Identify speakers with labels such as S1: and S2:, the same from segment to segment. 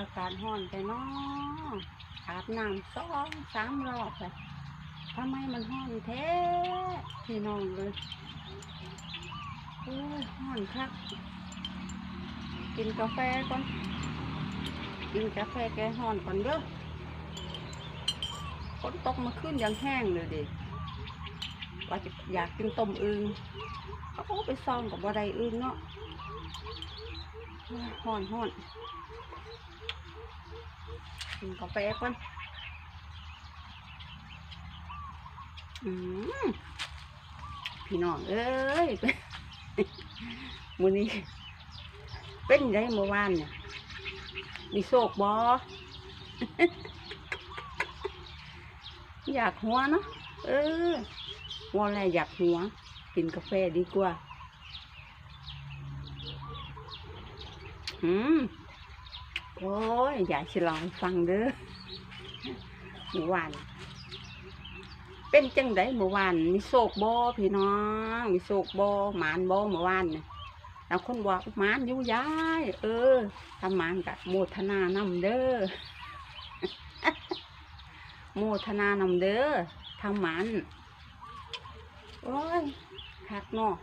S1: อากาศร้อนไปเนาะอาบน้ำสองสามรอบเลยทำไมมันร้อนแท้พี่น้องเลยโอ้ยร้อนคักกินกาแฟก่อนกินกาแฟแก้ร้อนก่อนเด้อฝนตกมาขึ้นยังแห้งเลยดิว่าจะอยากกินต้มอึงเขาก็ไปซ่องกับบัไดอึงเนาะ โอ้ยร้อนร้อนกินกาแฟก่อนอืมพี่น้องเอ้ยมื้อนี้ เป็นไงเมื่อวานเนี่ยมีโศกบออยากหัวเนาะเออหัวอะไรอยากหัว กินกาแฟดีกว่า อืมโอ้ยอยากฉลองฟังเด้อเมื่อวาน เป็นจังไดเมื่อวานมีโศกบอพี่น้อง มีโศกบอหมานบอเมื่อวานเนี่ยแล้วคนว่าหมานอยู่ย้าย เออทำหมานกับโมทนานำเด้อโมทนานำเด้อทำหมันโอ้ยคักเนาะ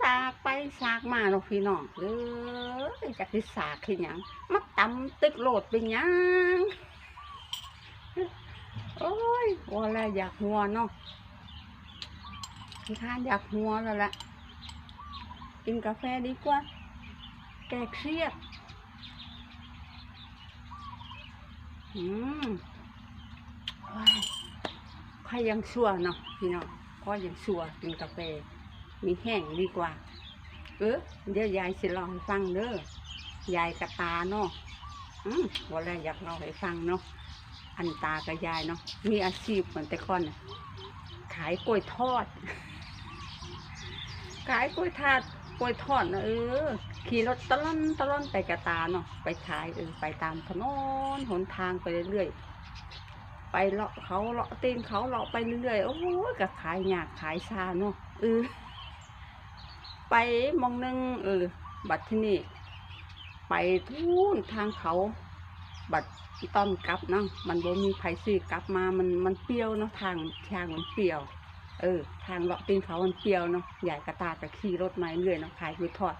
S1: สากไปสากมาเนาะพี่น้องเอ้ยจากที่สากคือหยังมาตำตึกโหลดเป็นยังโอ้ยว่าแล้วอยากหัวเนาะพี่ทานอยากหัวแล้วละกินกาแฟดีกว่า แก้เครียดอืมว้ายค่อยยังชั่วเนาะพี่น้องค่อยยังชั่วกินกาแฟ มีแห้งดีกว่า เออเดี๋ยวยายสิลองฟังเด้อยายกับตาเนาะอืมวันแรกอยากเล่าให้ฟังเนาะอันตากับยายเนาะมีอาชีพเหมือนแต่ก่อนนะขายกล้วยทอด ขายกล้วยทอดกล้วยทอดนะเออ ขี่รถตะล่อนตะล่อนไปกระตาเนาะไปขายเออไปตามถนนหนทางไปเรื่อยๆไปเลาะเขาเลาะตีนเขาเลาะไปเรื่อยๆโอ้ยก็ขายยากขายชาเนาะเออ ไปมองหนึงเออ บัดที่นี่ ไปทูนทางเขา บัดตอนกลับเนาะมันบ่มีไผซื้อกลับมามันมันเปรี้ยวเนาะทางทางมันเปรี้ยว เออ ทางเลาะตีนเขามันเปรี้ยวเนาะใหญ่กระตาก็ขี่รถมาเรื่อยเนาะขายกล้วยทอด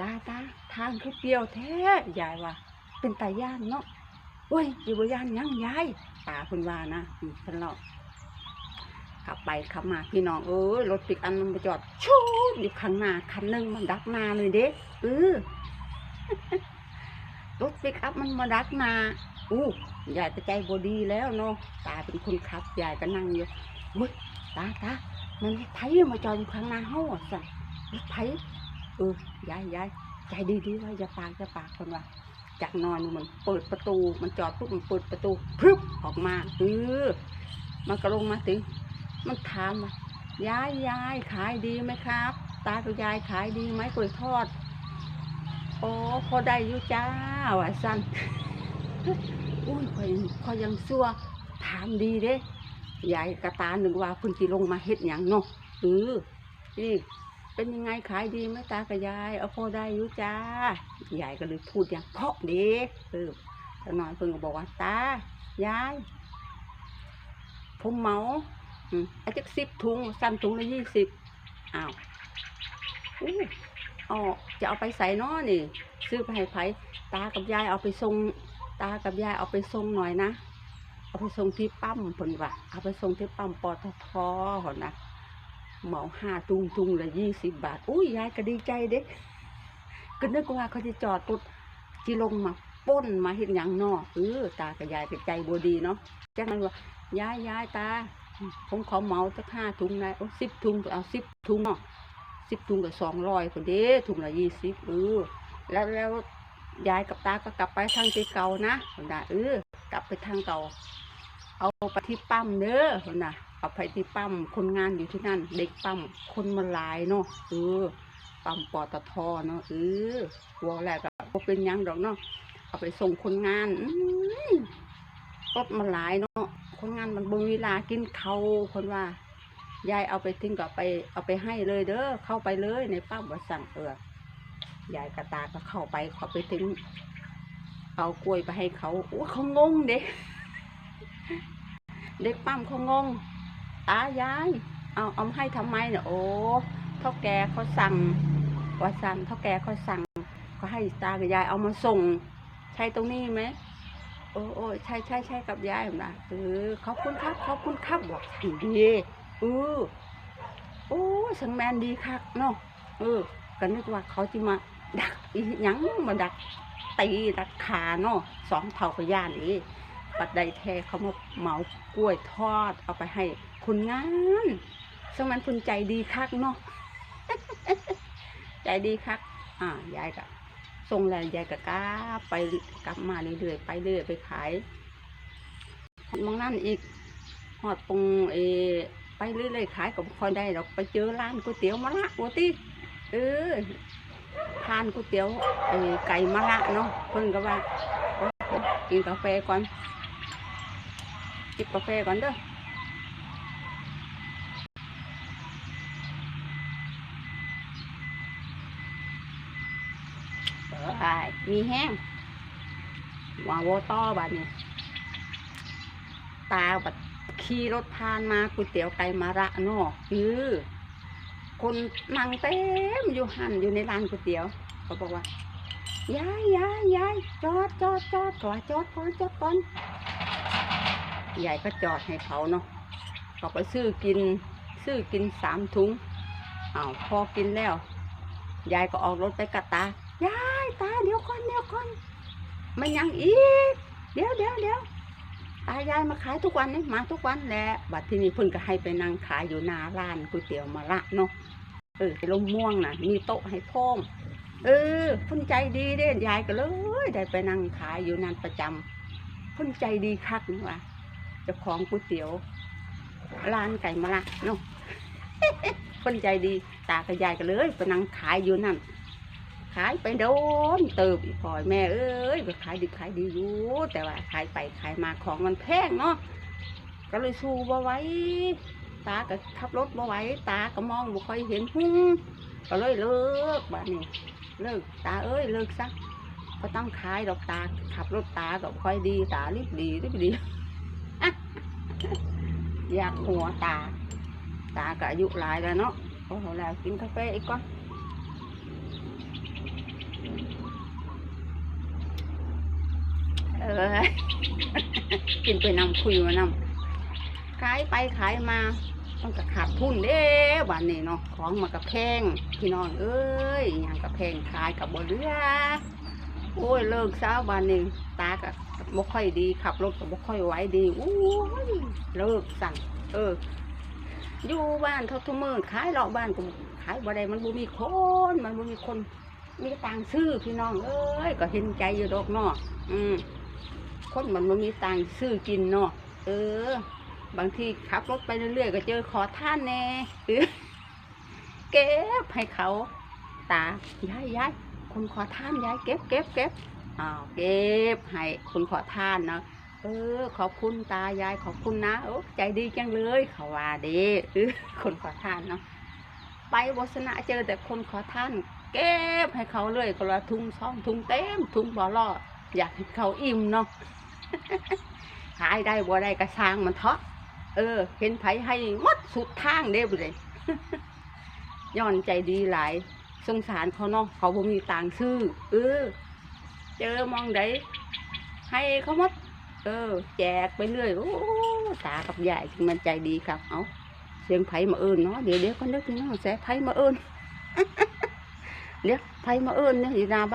S1: ตาตาทางคือเปรี้ยวแท้ยายว่า เป็นตาย่านเนาะโอ้ยอยู่บ่ย่านยังยายตาเพิ่นว่านะอืมเพิ่นเล่า ขับไปขับมาพี่น้องเอ้ยรถปิกอันมันไปจอดชูดอยู่ข้างหน้าคันหนึงมันดักหน้าเลยเด้เออรถปิกอัพมันมาดักหน้าอู้ยายจะใจบดีแล้วเนาะตาเป็นคนขับยายก็นั่งอยู่เฮ้ยตาตามันรถไถมาจอดอยู่ข้างหน้าเฮาอะสั่นรถไถเออยายยายใจดีดีๆว่าอย่าปากอย่าปากคนว่าจากนอนมันเปิดประตูมันจอดปุ๊บมันเปิดประตูพรึบออกมาเออมันก็ลงมาถึง มันถามว่ายายยายขายดีไหมครับ ตากับยายขายดีไหมกล้วยทอด โอ้พอได้อยู่จ้าว่าสั้นอุ้ยคอยคอยยังซัวถามดีเด้ยายกระตาหนึ่งว่าคุณสิลงมาเฮ็ดหยังเนาะเออนี่เป็นยังไงขายดีไหมตากับยาย เอาพอได้อยู่จ้ายายก็เลยพูดอย่างเพราะด็กเออตาน้อยเพิ่งก็บอกว่าตายายผมเมา อาจจะสิบถุงซ้ำถุงละยี่สิบอ้าวอู้อ๋อจะเอาไปใส่น้อนี่ ซื้อไปให้ไผตากับยายเอาไปส่งตากับยายเอาไปส่งหน่อยนะ เอาไปส่งที่ปั๊มเพิ่นว่าเอาไปส่งที่ปั๊มปตทหนนะเหมาห้าตุงตุงละยี่สิบบาท อุ้ยยายก็ดีใจเด็กก็นึกว่าเขาจะจอดรถจีลงมาป้นมาเห็นอย่างนอเออตากับยายก็ใจบดีเนาะจากนั้นว่ายายยายตา ผมขอเมาสักห้าถุงนะโอ้สิบถุงเอาสิบถุงเนาะสิบถุงกับสองร้อยคนเด้ถุงละยี่สิบเออแล้วแล้วยายกับตาก็กลับไปทางที่เก่านะคนน่ะเออกลับไปทางเก่า เอาไปที่ปั๊มเด้อคนน่ะเอาไปที่ปั๊มคนงานอยู่ที่นั่น เด็กปั๊มคนมันหลายเนาะเออปั๊มปอตทเนาะเออหัวแรกก็เป็นยังดอกเนาะเอาไปส่งคนงานอื้อรถมันหลายเนาะ คนงานมันบ่มีเวลากินเขาคนว่ายายเอาไปทิ้งก็ไปเอาไปให้เลยเด้อเข้าไปเลยในปั๊มว่สั่งเออยายกับตาก็เข้าไปเขาไปถึงเอากล้วยไปให้เขาโอ้เขางงเด็กเด็กปั้มเขางงตายายเอาเอาให้ทำไมเนี่ยโอ้เท่าแกเขาสั่งว่าสั่งเท่าแกเขาสั่งเขาให้ตากับยายเอามาส่ง ใช่ตรงนี้ไหม โอ้โอ้ใช่ใช่ใช่กับยายนะเออขอบคุณครับขอบคุณครับบอกฉันดีเออโอ้สังแมนดีคักเนาะเออก็นึกว่าเขาจะมาดักอีหยังมาดักตีดักขาเนาะสองเท่ากับย่านนี้ปัดใดแท้เขามาเหมากล้วยทอดเอาไปให้คุณงานสงมันคุณใจดีคักเนาะใจดีคักอ่ายายก็ ส่งแรงยายก็กล้าไปกลับมาเรื่อยๆไปเรื่อยไปขายมองนั่นอีกหอดปงเอไปเรื่อยๆขายก็บ่ค่อยได้หรอกไปเจอร้านก๋วยเตี๋ยวมะละโอติเออทานก๋วยเตี๋ยวเออไก่มะละเนาะเพิ่นก็ว่ากินกาแฟก่อนจิบกาแฟก่อนเด้อ ใช่มีแห้งวางโวต้อบัดนี่ยตาบัดขี่รถผ่านมาก๋วยเตี๋ยวไก่มาระนาะคือคนนั่งเต็มอยู่หันอยู่ในร้านก๋วยเตี๋ยวเขาบอกว่ายายยายยายจอดจอดจอดก่อนจอดก่อนจอดก่อนยายก็จอดให้เขาเนาะเขาไปซื้อกิน ซื้อกินสามถุงอ้าวพอกินแล้ว ยายก็ออกรถไปกับตายาย ดี๋ยวก่อนเดี๋ยวก่อนมันยังอีกเดี๋ยวเดี๋ยวเดี๋ยวตายายมาขายทุกวันนี่มาทุกวันแหละบัดที่นี่เพิ่นก็ให้ไปนั่งขายอยู่หน้าร้านก๋วยเตี๋ยวมาละเนาะเออลมม่วงน่ะ มีโต๊ะให้พร้อมเออเพิ่นใจดีเด้ยายก็เลย ได้ไปนั่งขายอยู่นั่นประจำเพิ่นใจดีคักนี่ว่าเจ้าของก๋วยเตี๋ยวร้านไก่มะละเนาะเพิ่นใจดี ตากับยายก็เลยไปนั่งขายอยู่นั่น ขายไปโดนเติบอีกพอยแม่เอ้ยก็ขายดีขายดีอยู่แต่ว่าขายไปขายมาของมันแพงเนาะก็เลยสู้บ่ไว้ ตาก็ขับรถบ่ไว้ ตาก็มองบ่ค่อยเห็นหุ้งก็เลยเลิกบ้านนี้เลิกตาเอ้ยเลิกซะก็ต้องขายดอกตาขับรถตาก็ค่อยดีตารีบดีรีบดีอยากหัวตา ตาก็อายุหลายแล้วเนาะโอ้โหแล้วกินกาแฟอีกก่อน เอกินไปนำคุยมานำขายไปขายมาต้องกระขาดทุนเด้วันนี้เนาะของมากระแพงพี่น้องเอ้ยอย่างกระแพงขายกับบ่เหลือโอ้ยเลิกเช้าวันนี้ตาก็บ่ค่อยดีขับรถก็บ่ค่อยไหวดีโอ้ยเลิกสั่งเอออยู่บ้านเขาทุกมือขายเลาะบ้านก็ขายบ่ได้มันบ่มีคนมันบ่มีคนมีตังค์ซื้อพี่น้องเอ้ยก็เห็นใจอยู่ดอกเนาะอืม คนมันบ่มีตังค์ซื้อกินเนาะเออ บางทีขับรถไปเรื่อยๆก็เจอขอท่านแน่เออเก็บให้เขา ตายายยายคนขอท่านยายเก็บเก็บเก็บอ้าวเก็บให้คนขอท่านเนาะเออ ขอบคุณตายายขอบคุณนะโอ้ใจดีจังเลยเขาว่าดีเออคนขอท่านเนาะไปวสนะเจอแต่คนขอท่าน เก็บให้เขาเลยคนละทุ่งซ่องทุ่งเต็มทุ่งบ่อล่ออยากให้เขาอิ่มเนาะ ขายได้บ่ได้กระช่างมันเถาะเออ เห็นไผให้มดสุดทางเด้บเลยย้อนใจดีหลาย สงสารเขาเนาะเขาบ่มีตังซื้อเออ เจอมองไดให้เขามด เออ แจกไปเรื่อยโอ้ตากับยายที่มันใจดีครับเอาเสียงไผมาเอิญเนาะเดี๋ยวเดี๋ยวก็นึกถึงเนาะแสไผมาเอิญเดี๋ยวไผมาเอิญเนี่ยอยู่หน้าบ้าน